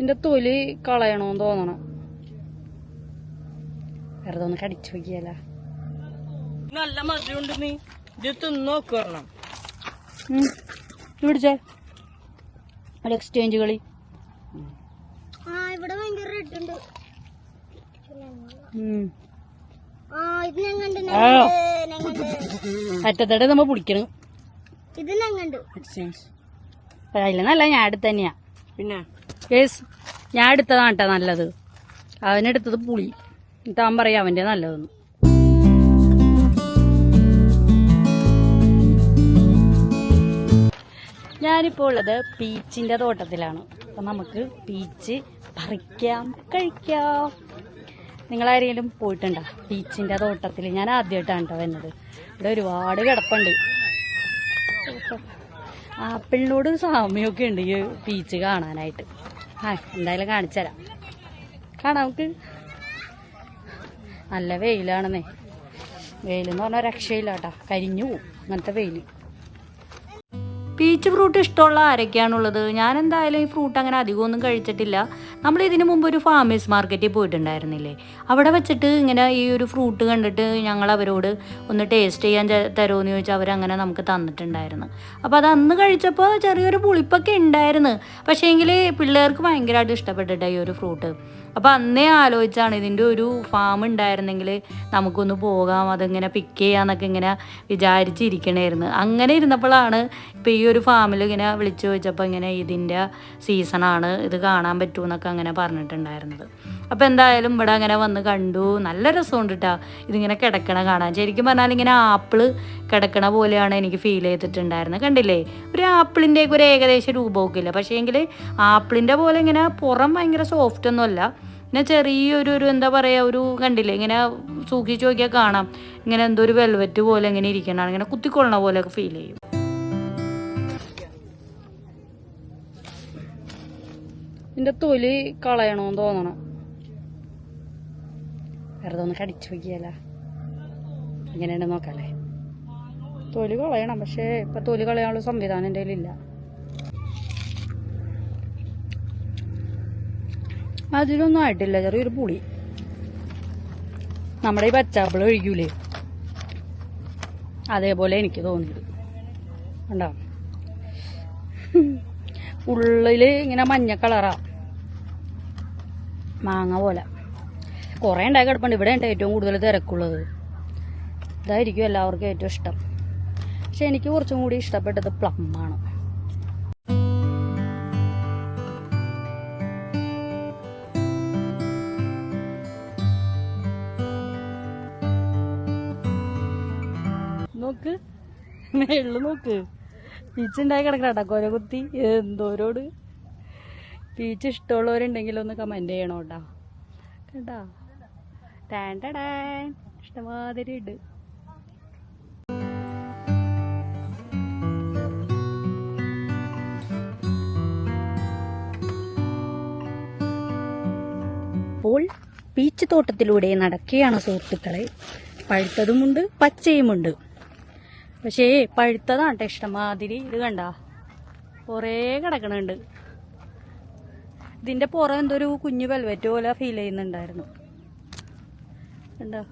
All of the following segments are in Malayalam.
ഇതിന്റെ തൊലി കളയണോന്ന് തോന്നണം. വെറുതെ ഒന്ന് കടിച്ചു നോക്കിയല്ല. നല്ല മധുരമുണ്ട് നീ. ഇത് തിന്ന് നോക്ക് പറഞ്ഞണം പിടിച്ചേ. ഒരു എക്സ്ചേഞ്ച് കളി. ആ ഇവിടെ ഭയങ്കര റെഡ് ഉണ്ട്. അറ്റത്തടെ നമ്മ പിടിക്കണം. ഞാൻ അടുത്ത് തന്നെയാ. പിന്നെ? കേസ്. ഞാൻ എടുത്തതാണ് കേട്ടോ നല്ലത്. അവനെടുത്തത് പുളി. എന്നിട്ട് അവൻ പറയാം അവന്റെ നല്ലതെന്ന്. ഞാനിപ്പോൾ ഉള്ളത് പീച്ചിന്റെ തോട്ടത്തിലാണ്. അപ്പം നമുക്ക് പീച്ച് പറിക്കാം കഴിക്കാം. നിങ്ങളാരെങ്കിലും പോയിട്ടുണ്ടോ പീച്ചിന്റെ തോട്ടത്തിൽ? ഞാൻ ആദ്യമായിട്ടാണ് കേട്ടോ വന്നത് ഇവിടെ ഒരുപാട് കിടപ്പുണ്ട്. ആപ്പിളിനോട് സാമ്യമൊക്കെ ഉണ്ട് ഈ പീച്ച് കാണാനായിട്ട്. ആ എന്തായാലും കാണിച്ചുതരാം കാണാം നമുക്ക്. നല്ല വെയിലാണെന്നേ. വെയിലെന്ന് പറഞ്ഞാൽ രക്ഷയില്ല കേട്ടോ. കരിഞ്ഞു പോവും. അങ്ങനത്തെ വെയിൽ പീച്ച് ഫ്രൂട്ട് ഇഷ്ടമുള്ള ആരൊക്കെയാണുള്ളത്? ഞാൻ എന്തായാലും ഈ ഫ്രൂട്ട് അങ്ങനെ അധികമൊന്നും കഴിച്ചിട്ടില്ല. നമ്മൾ ഇതിനു മുമ്പ് ഒരു ഫാമേഴ്സ് മാർക്കറ്റിൽ പോയിട്ടുണ്ടായിരുന്നില്ലേ? അവിടെ വെച്ചിട്ട് ഇങ്ങനെ ഈ ഒരു ഫ്രൂട്ട് കണ്ടിട്ട് ഞങ്ങൾ അവരോട് ഒന്ന് ടേസ്റ്റ് ചെയ്യാൻ തരുമോ എന്ന് ചോദിച്ചാൽ അവരങ്ങനെ നമുക്ക് തന്നിട്ടുണ്ടായിരുന്നു. അപ്പോൾ അത് അന്ന് കഴിച്ചപ്പോൾ ചെറിയൊരു പുളിപ്പൊക്കെ ഉണ്ടായിരുന്നു. പക്ഷേ എങ്കിൽ പിള്ളേർക്ക് ഭയങ്കരമായിട്ട് ഇഷ്ടപ്പെട്ടിട്ടാണ് ഈ ഒരു ഫ്രൂട്ട്. അപ്പോൾ അന്നേ ആലോചിച്ചാണ് ഇതിന്റെ ഒരു ഫാം ഉണ്ടായിരുന്നെങ്കിൽ നമുക്കൊന്ന് പോകാം അതിങ്ങനെ പിക്ക് ചെയ്യാന്നൊക്കെ ഇങ്ങനെ വിചാരിച്ചിരിക്കണമായിരുന്നു അങ്ങനെ ഇരുന്നപ്പോഴാണ് ഇപ്പോൾ ഈ ഒരു ഫാമിൽ ഇങ്ങനെ വിളിച്ചു ചോദിച്ചപ്പോൾ ഇങ്ങനെ ഇതിന്റെ സീസണാണ് ഇത് കാണാൻ പറ്റുമെന്നൊക്കെ അങ്ങനെ പറഞ്ഞിട്ടുണ്ടായിരുന്നത്. അപ്പോൾ എന്തായാലും ഇവിടെ അങ്ങനെ വന്ന് കണ്ടു. നല്ല രസമുണ്ട് കേട്ടോ ഇതിങ്ങനെ കിടക്കണ കാണാൻ. ശരിക്കും പറഞ്ഞാൽ ഇങ്ങനെ ആപ്പിൾ കിടക്കണ പോലെയാണ് എനിക്ക് ഫീൽ ചെയ്തിട്ടുണ്ടായിരുന്നത്. കണ്ടില്ലേ? ഒരു ആപ്പിളിന്റെയൊക്കെ ഒരു ഏകദേശം രൂപമൊക്കെ ഇല്ല പക്ഷേ എങ്കിൽ ആപ്പിളിന്റെ പോലെ ഇങ്ങനെ പുറം ഭയങ്കര സോഫ്റ്റ് ഒന്നുമല്ല. പിന്നെ ചെറിയൊരു ഒരു എന്താ പറയുക ഒരു കണ്ടില്ലേ? ഇങ്ങനെ സൂക്ഷിച്ച് നോക്കിയാൽ കാണാം. ഇങ്ങനെ എന്തോ ഒരു വെൽവെറ്റ് പോലെ ഇങ്ങനെ ഇരിക്കണതാണ്. ഇങ്ങനെ കുത്തിക്കൊള്ളണ പോലെയൊക്കെ ഫീൽ ചെയ്യും. ഇതിന്റെ തൊലി കളയണോന്ന് തോന്നണം. വെറുതെ ഒന്ന് കടിച്ചു നോക്കിയാലോ? ഇങ്ങനെയാണ് നോക്കാല്ലേ? തൊലി കളയണം പക്ഷേ ഇപ്പൊ തൊലി കളയാനുള്ള സംവിധാനം എന്റെ കയ്യിലില്ല. അതിലൊന്നും ആയിട്ടില്ല. ചെറിയൊരു പുളി. നമ്മുടെ ഈ പച്ചാപ്പിള ഒഴിക്കൂലേ? അതേപോലെ എനിക്ക് തോന്നിയത്. കണ്ടോ? ഉള്ളിൽ ഇങ്ങനെ മഞ്ഞ കളറാ. മാങ്ങ പോലെ. കുറേ ഉണ്ടായി കിടപ്പുണ്ട്. ഇവിടെ ഉണ്ട് ഏറ്റവും കൂടുതൽ തിരക്കുള്ളത്. ഇതായിരിക്കും എല്ലാവർക്കും ഏറ്റവും ഇഷ്ടം. പക്ഷെ എനിക്ക് കുറച്ചും കൂടി ഇഷ്ടപ്പെട്ടത് പ്ലം ആണ്. നോക്ക്. മേളിൽ നോക്ക്. പീച്ച് ഉണ്ടായി കിടക്കണ കൊല കുത്തി എന്തോരോട്. പീച്ച് ഇഷ്ടമുള്ളവരുണ്ടെങ്കിൽ ഒന്ന് കമന്റ് ചെയ്യണോട്ടാ. കേട്ടാ? ടാൻ ടാൻ ഇഷ്ടമാതിരി ഉണ്ട് അപ്പോൾ പീച്ച് തോട്ടത്തിലൂടെ നടക്കുകയാണ് സുഹൃത്തുക്കളെ. പഴുത്തതുമുണ്ട് പച്ചയുമുണ്ട്. പക്ഷേ പഴുത്തതാണ് കേട്ടോ ഇഷ്ടമാതിരി. ഇത് കണ്ട? കുറേ കിടക്കണുണ്ട്. ഇതിന്റെ പുറം എന്തൊരു കുഞ്ഞു വെൽവെറ്റ് പോലെ ഫീൽ ചെയ്യുന്നുണ്ടായിരുന്നു. കണ്ടോ?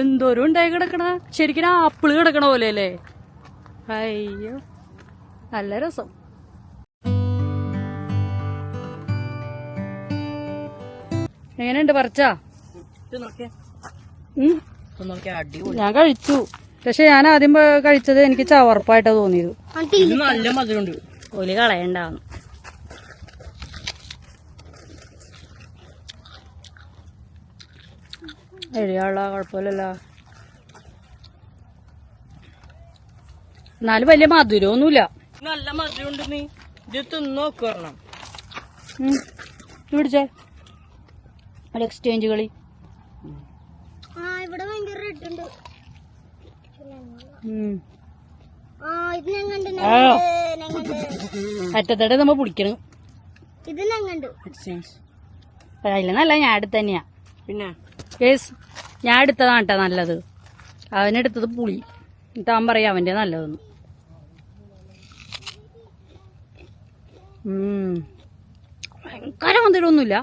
എന്തോരം ഉണ്ടായി കിടക്കണ? ശരിക്കും ആപ്പിൾ കിടക്കണ പോലെ അല്ലേ അയ്യോ നല്ല രസം. എങ്ങനെയുണ്ട് പറിച്ചാ? ഞാൻ കഴിച്ചു. പക്ഷെ ഞാൻ ആദ്യം കഴിച്ചത് എനിക്ക് ചവർപ്പായിട്ടാ തോന്നിയത്. നല്ല മധുരമുണ്ട്. ഒലി കളയണ്ടാന്ന്. എഴുതിയുള്ള കുഴപ്പമില്ലല്ലോ. എന്നാലും വലിയ മധുരമൊന്നുമില്ല. നല്ല മധുരമുണ്ട് നീ. ഇത് തിന്നോക്കണം പിടിച്ചേ. ഒരു എക്സ്ചേഞ്ച് കളി. ഇവിടെ ഭയങ്കര റെഡ് ഉണ്ട്. അറ്റത്തടെ നമ്മ പിടിക്കണം. ഇത് അതിൽ നല്ല ഞാൻ അടുത്ത് തന്നെയാ. പിന്നെ? കേസ് ഞാൻ എടുത്തതാണ് കേട്ടോ നല്ലത്. അവനെടുത്തത് പുളി. എന്നിട്ട് അവൻ പറയാം അവന്റെ നല്ലതെന്ന്. ഭയങ്കര മധുരമൊന്നുമില്ല.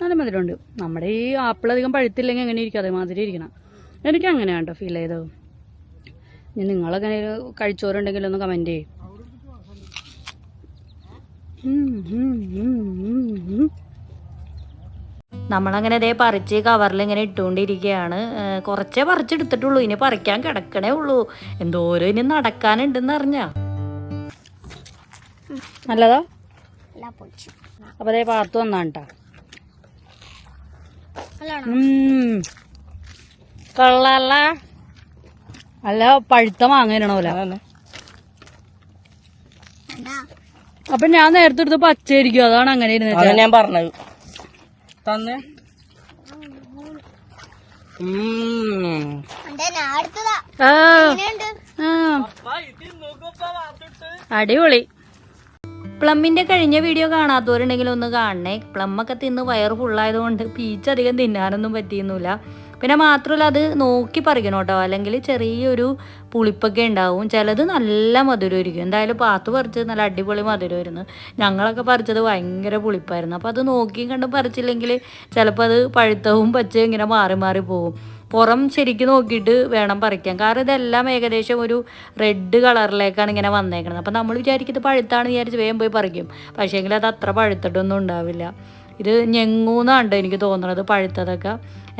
നല്ല മധുരമുണ്ട്. നമ്മുടെ ഈ ആപ്പിളധികം പഴുത്തില്ലെങ്കിൽ എങ്ങനെ ഇരിക്കും അതേമാതിരി ഇരിക്കണം. എനിക്ക് അങ്ങനെയാണ് കേട്ടോ ഫീൽ ചെയ്തത്. ഇനി നിങ്ങളങ്ങനെ കഴിച്ചോരുണ്ടെങ്കിൽ ഒന്ന് കമന്റ് ചെയ്യും. നമ്മളങ്ങനെ അതേ പറിച്ച് കവറിൽ ഇങ്ങനെ ഇട്ടുകൊണ്ടിരിക്കുകയാണ് കുറച്ചേ പറിച്ചെടുത്തിട്ടുള്ളൂ. ഇനി പറിക്കാൻ കിടക്കണേ ഉള്ളൂ. എന്തോരം ഇനി നടക്കാനുണ്ടെന്ന് അറിഞ്ഞാ നല്ലതാ അപ്പൊ പാർത്ത് അപ്പോൾ അതേ പാത്തു വന്നാണ് കേട്ടോ നല്ലതാണോ കൊള്ളാല്ല. അല്ല പഴുത്ത മാങ്ങ പോലെ എന്താ അപ്പൊ ഞാൻ നേരത്തെ എടുത്ത് പച്ചയായിരിക്കും. അതാണ് അങ്ങനെ ഇരുന്നത്. ഞാൻ പറഞ്ഞത്. തന്നെ. അടിപൊളി. പ്ലമ്മിന്റെ കഴിഞ്ഞ വീഡിയോ കാണാത്തവരുണ്ടെങ്കിൽ ഒന്ന് കാണണേ. പ്ലമ്മൊക്കെ തിന്ന് വയറ് ഫുള്ളായതുകൊണ്ട് പീച്ച് അധികം തിന്നാനൊന്നും പറ്റിയൊന്നുമില്ല. പിന്നെ മാത്രമല്ല അത് നോക്കി പറിക്കണം കേട്ടോ. അല്ലെങ്കിൽ ചെറിയൊരു പുളിപ്പൊക്കെ ഉണ്ടാവും. ചിലത് നല്ല മധുരമായിരിക്കും. എന്തായാലും പാത്ത് പറിച്ചത് നല്ല അടിപൊളി മധുരമായിരുന്നു. ഞങ്ങളൊക്കെ പറിച്ചത് ഭയങ്കര പുളിപ്പായിരുന്നു. അപ്പോൾ അത് നോക്കിയും കണ്ടും പറിച്ചില്ലെങ്കിൽ ചിലപ്പോൾ അത് പഴുത്തവും പച്ചയും ഇങ്ങനെ മാറി മാറി പോകും. പുറം ശരിക്കും നോക്കിയിട്ട് വേണം പറിക്കാൻ. കാരണം ഇതെല്ലാം ഏകദേശം ഒരു റെഡ് കളറിലേക്കാണ് ഇങ്ങനെ വന്നേക്കുന്നത് അപ്പം നമ്മൾ വിചാരിക്കും ഇത് പഴുത്താണ് വിചാരിച്ച് വേഗം പോയി പറിക്കും. പക്ഷേങ്കിൽ അത് അത്ര പഴുത്തിട്ടൊന്നും ഉണ്ടാവില്ല. ഇത് ഞെങ്ങൂന്നാണ്ട് എനിക്ക് തോന്നുന്നത് പഴുത്തതൊക്കെ.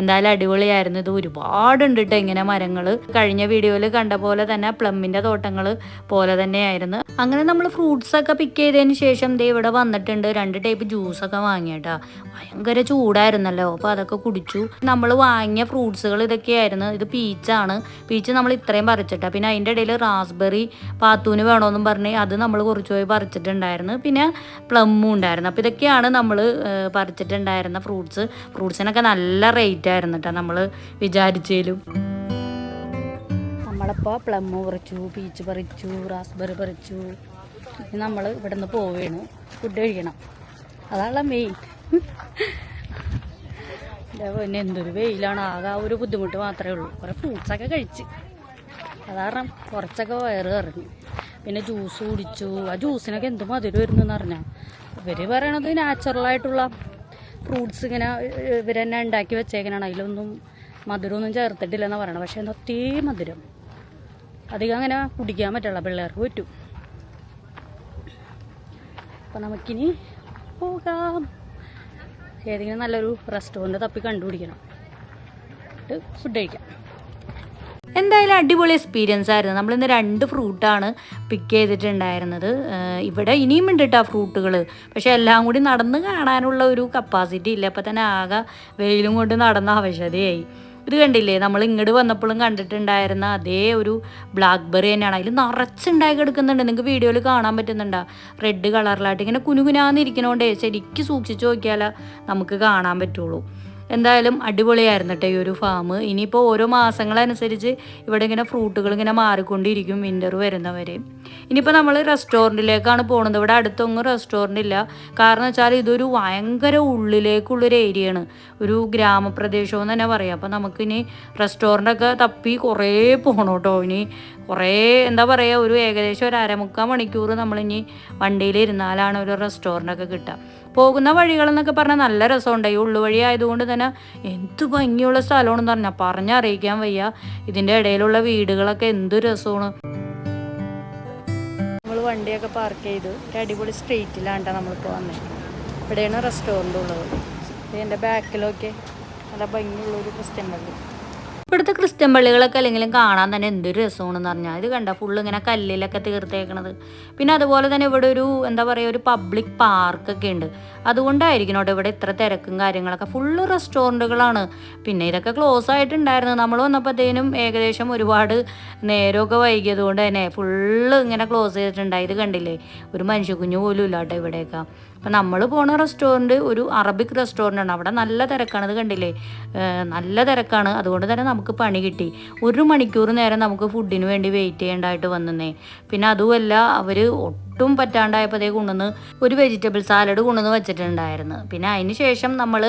എന്തായാലും അടിപൊളിയായിരുന്നു. ഇത് ഒരുപാടുണ്ട് കേട്ടോ ഇങ്ങനെ മരങ്ങൾ കഴിഞ്ഞ വീഡിയോയിൽ കണ്ട പോലെ തന്നെ പ്ലമ്മിന്റെ തോട്ടങ്ങൾ പോലെ തന്നെയായിരുന്നു. അങ്ങനെ നമ്മൾ ഫ്രൂട്ട്സൊക്കെ പിക്ക് ചെയ്തതിന് ശേഷം ദേ ഇവിടെ വന്നിട്ടുണ്ട് രണ്ട് ടൈപ്പ് ജ്യൂസൊക്കെ വാങ്ങിയേട്ടാ. ഭയങ്കര ചൂടായിരുന്നല്ലോ. അപ്പോൾ അതൊക്കെ കുടിച്ചു. നമ്മൾ വാങ്ങിയ ഫ്രൂട്ട്സുകൾ ഇതൊക്കെയായിരുന്നു. ഇത് പീച്ചാണ് പീച്ച് നമ്മൾ ഇത്രയും പറിച്ചിട്ടാ. പിന്നെ അതിന്റെ ഇടയിൽ റാസ്ബെറി പാത്തൂന് വേണമെന്നും പറഞ്ഞ് അത് നമ്മൾ കുറച്ച് പോയി പറിച്ചിട്ടുണ്ടായിരുന്നു. പിന്നെ പ്ലമ്മും ഉണ്ടായിരുന്നു. അപ്പോൾ ഇതൊക്കെയാണ് നമ്മൾ പറിച്ചിട്ടുണ്ടായിരുന്ന ഫ്രൂട്ട്സ് ഫ്രൂട്ട്സിനൊക്കെ നല്ല റേറ്റ് ആയിരുന്നു കേട്ടോ നമ്മൾ വിചാരിച്ചേലും. നമ്മളിപ്പോൾ പ്ലം പറിച്ചു പീച്ച് പറിച്ചു റാസ്ബെറി പറിച്ചു. നമ്മൾ ഇവിടെ നിന്ന് പോവുകയാണ് ഫുഡ് കഴിക്കണം. അതാണ് മെയിൻ പിന്നെ എന്തൊരു വെയിലാണ്. ആകെ ഒരു ബുദ്ധിമുട്ട് മാത്രമേ ഉള്ളൂ. കുറേ ഫ്രൂട്ട്സൊക്കെ കഴിച്ച്. അത് കാരണം കുറച്ചൊക്കെ വയറ് കറങ്ങി പിന്നെ ജ്യൂസ് കുടിച്ചു. ആ ജ്യൂസിനൊക്കെ എന്ത് മധുരം വരുന്നു എന്ന് പറഞ്ഞാൽ ഇവർ പറയണത് നാച്ചുറലായിട്ടുള്ള ഫ്രൂട്ട്സ് ഇങ്ങനെ ഇവർ തന്നെ ഉണ്ടാക്കി വെച്ചേക്കണാണ്. അതിലൊന്നും മധുരമൊന്നും ചേർത്തിട്ടില്ലെന്നാണ് പറയണത്. പക്ഷേ ഒത്തേ മധുരം. അധികം അങ്ങനെ കുടിക്കാൻ പറ്റുള്ള പിള്ളേർക്ക് പറ്റും. അപ്പം നമുക്കിനി പോകാം. ഏതെങ്കിലും നല്ലൊരു റെസ്റ്റോറന്റ് തപ്പി കണ്ടുപിടിക്കണം. ഫുഡ് കഴിക്കാം. എന്തായാലും അടിപൊളി എക്സ്പീരിയൻസ് ആയിരുന്നു. നമ്മളിന്ന് രണ്ട് ഫ്രൂട്ടാണ് പിക്ക് ചെയ്തിട്ടുണ്ടായിരുന്നത്. ഇവിടെ ഇനിയും ഉണ്ട് കേട്ടോ ഫ്രൂട്ടുകൾ പക്ഷേ എല്ലാം കൂടി നടന്ന് കാണാനുള്ള ഒരു കപ്പാസിറ്റി ഇല്ല. അപ്പോൾ തന്നെ ആകെ വെയിലും കൊണ്ട് നടന്ന അവശതയായി. ഇത് കണ്ടില്ലേ? നമ്മൾ ഇങ്ങോട്ട് വന്നപ്പോഴും കണ്ടിട്ടുണ്ടായിരുന്ന അതേ ഒരു ബ്ലാക്ക് ബെറി തന്നെയാണ്. അതിൽ നിറച്ചുണ്ടായി കിടക്കുന്നുണ്ട് നിങ്ങൾക്ക് വീഡിയോയിൽ കാണാൻ പറ്റുന്നുണ്ടോ. റെഡ് കളറിലായിട്ട് ഇങ്ങനെ കുനുകുനാന്നിരിക്കണോണ്ടേ ശരിക്കും സൂക്ഷിച്ചു നോക്കിയാലേ നമുക്ക് കാണാൻ പറ്റുള്ളൂ. എന്തായാലും അടിപൊളിയായിരുന്നു കേട്ടോ ഈ ഒരു ഫാം ഇനിയിപ്പോൾ ഓരോ മാസങ്ങളനുസരിച്ച് ഇവിടെ ഇങ്ങനെ ഫ്രൂട്ടുകൾ ഇങ്ങനെ മാറിക്കൊണ്ടിരിക്കും വിന്റർ വരുന്നവരെ. ഇനിയിപ്പോൾ നമ്മൾ റെസ്റ്റോറന്റിലേക്കാണ് പോകുന്നത് ഇവിടെ അടുത്തൊന്നും റെസ്റ്റോറന്റ് ഇല്ല. കാരണം വെച്ചാൽ ഇതൊരു ഭയങ്കര ഉള്ളിലേക്കുള്ളൊരു ഏരിയയാണ്. ഒരു ഗ്രാമപ്രദേശമെന്ന് തന്നെ പറയാം. അപ്പോൾ നമുക്കിനി റെസ്റ്റോറന്റൊക്കെ തപ്പി കുറേ പോകണം കേട്ടോ ഇനി. കുറേ എന്താ പറയുക ഒരു ഏകദേശം ഒരു അരമുക്കാൽ മണിക്കൂർ നമ്മളിനി വണ്ടിയിൽ ഇരുന്നാലാണ് ഒരു റെസ്റ്റോറന്റൊക്കെ കിട്ടുക. പോകുന്ന വഴികളെന്നൊക്കെ പറഞ്ഞാൽ നല്ല രസമുണ്ട്. ഈ ഉള്ളുവഴി ആയതുകൊണ്ട് തന്നെ എന്ത് ഭംഗിയുള്ള സ്ഥലമാണെന്ന് പറഞ്ഞാൽ പറഞ്ഞറിയിക്കാൻ വയ്യ. ഇതിന്റെ ഇടയിലുള്ള വീടുകളൊക്കെ എന്ത് രസമാണ്. നമ്മൾ വണ്ടിയൊക്കെ പാർക്ക് ചെയ്തു ഒരു അടിപൊളി സ്ട്രീറ്റിലാണ് നമ്മളിപ്പോൾ വന്നത് ഇവിടെയാണ് റെസ്റ്റോറന്റ് ഉള്ളത്. എന്റെ ബാക്കിലൊക്കെ നല്ല ഭംഗിയുള്ള ഒരു ക്രിസ്ത്യൻ പള്ളി ഇവിടുത്തെ ക്രിസ്ത്യൻ പള്ളികളൊക്കെ അല്ലെങ്കിലും കാണാൻ തന്നെ എന്തൊരു രസമാണെന്ന് പറഞ്ഞാൽ ഇത് കണ്ട? ഫുള്ള് ഇങ്ങനെ കല്ലിലൊക്കെ തീർത്തേക്കണത്. പിന്നെ അതുപോലെ തന്നെ ഇവിടെ ഒരു എന്താ പറയുക ഒരു പബ്ലിക് പാർക്കൊക്കെ ഉണ്ട്. അതുകൊണ്ടായിരിക്കണം ഇവിടെ ഇത്ര തിരക്കും കാര്യങ്ങളൊക്കെ. ഫുള്ള് റെസ്റ്റോറന്റുകളാണ് പിന്നെ ഇതൊക്കെ ക്ലോസ് ആയിട്ടുണ്ടായിരുന്നു. നമ്മൾ വന്നപ്പോഴത്തേനും ഏകദേശം ഒരുപാട് നേരമൊക്കെ വൈകിയത് കൊണ്ട് തന്നെ ഫുള്ള് ഇങ്ങനെ ക്ലോസ് ചെയ്തിട്ടുണ്ടായി. ഇത് കണ്ടില്ലേ? ഒരു മനുഷ്യ കുഞ്ഞു പോലും ഇല്ല കേട്ടോ ഇവിടെയൊക്കെ. അപ്പം നമ്മൾ പോണ റെസ്റ്റോറന്റ് ഒരു അറബിക് റെസ്റ്റോറന്റ് ആണ്. അവിടെ നല്ല തിരക്കാണ്. ഇത് കണ്ടില്ലേ? നല്ല തിരക്കാണ്. അതുകൊണ്ട് തന്നെ നമുക്ക് പണി കിട്ടി. ഒരു മണിക്കൂർ നേരം നമുക്ക് ഫുഡിന് വേണ്ടി വെയിറ്റ് ചെയ്യേണ്ടതായിട്ട് വന്നേ. പിന്നെ അതുമല്ല അവർ ഒട്ടും പറ്റാണ്ടായപ്പോഴത്തേക്ക് കൊണ്ടുവന്ന് ഒരു വെജിറ്റബിൾ സാലഡ് കൊണ്ടുവന്ന് വെച്ചിട്ടുണ്ടായിരുന്നു. പിന്നെ അതിന് ശേഷം നമ്മൾ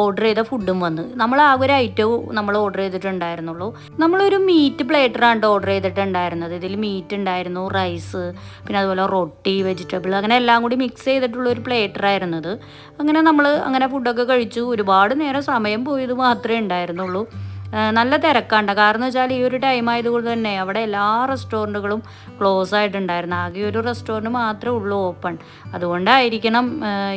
ഓർഡർ ചെയ്ത ഫുഡും വന്ന്. നമ്മൾ ആ ഒരു ഐറ്റവും നമ്മൾ ഓർഡർ ചെയ്തിട്ടുണ്ടായിരുന്നുള്ളൂ. നമ്മളൊരു മീറ്റ് പ്ലേറ്ററാണ് ഓർഡർ ചെയ്തിട്ടുണ്ടായിരുന്നത്. ഇതിൽ മീറ്റ് ഉണ്ടായിരുന്നു റൈസ് പിന്നെ അതുപോലെ റൊട്ടി വെജിറ്റബിൾ അങ്ങനെ എല്ലാം കൂടി മിക്സ് ചെയ്തിട്ടുള്ള ഒരു പ്ലേറ്ററായിരുന്നു അങ്ങനെ നമ്മൾ അങ്ങനെ ഫുഡൊക്കെ കഴിച്ചു. ഒരുപാട് നേരം സമയം പോയത് മാത്രമേ ഉണ്ടായിരുന്നുള്ളൂ. നല്ല തിരക്കാണ്ട കാരണം വെച്ചാൽ ഈ ഒരു ടൈം ആയതുകൊണ്ട് തന്നെ അവിടെ എല്ലാ റെസ്റ്റോറന്റുകളും ക്ലോസ് ആയിട്ടുണ്ടായിരുന്നു. ആകെ ഒരു റെസ്റ്റോറന്റ് മാത്രമേ ഉള്ളൂ ഓപ്പൺ അതുകൊണ്ടായിരിക്കണം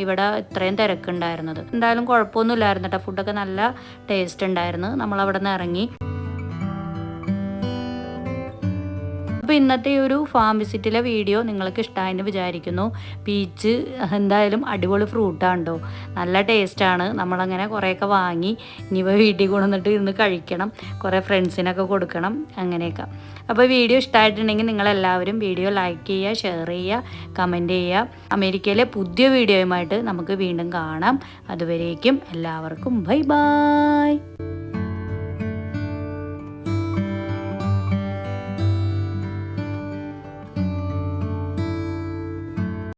ഇവിടെ ഇത്രയും തിരക്കുണ്ടായിരുന്നത്. എന്തായാലും കുഴപ്പമൊന്നുമില്ലായിരുന്നു കേട്ടോ. ഫുഡൊക്കെ നല്ല ടേസ്റ്റ് ഉണ്ടായിരുന്നു. നമ്മൾ അവിടെ നിന്ന് ഇറങ്ങി. അപ്പോൾ ഇന്നത്തെ ഈ ഒരു ഫാം വിസിറ്റിലെ വീഡിയോ നിങ്ങൾക്ക് ഇഷ്ടമായെന്ന് വിചാരിക്കുന്നു. പീച്ച് എന്തായാലും അടിപൊളി ഫ്രൂട്ടാണ്ടോ നല്ല ടേസ്റ്റാണ് നമ്മളങ്ങനെ കുറേയൊക്കെ വാങ്ങി ഇനിയിപ്പോൾ വീട്ടിൽ കൊണ്ടുവന്നിട്ട് ഇരുന്ന് കഴിക്കണം. കുറേ ഫ്രണ്ട്സിനൊക്കെ കൊടുക്കണം. അങ്ങനെയൊക്കെ. അപ്പോൾ വീഡിയോ ഇഷ്ടമായിട്ടുണ്ടെങ്കിൽ നിങ്ങളെല്ലാവരും വീഡിയോ ലൈക്ക് ചെയ്യുക ഷെയർ ചെയ്യുക കമന്റ് ചെയ്യുക. അമേരിക്കയിലെ പുതിയ വീഡിയോയുമായിട്ട് നമുക്ക് വീണ്ടും കാണാം. അതുവരേക്കും എല്ലാവർക്കും ബൈ ബൈ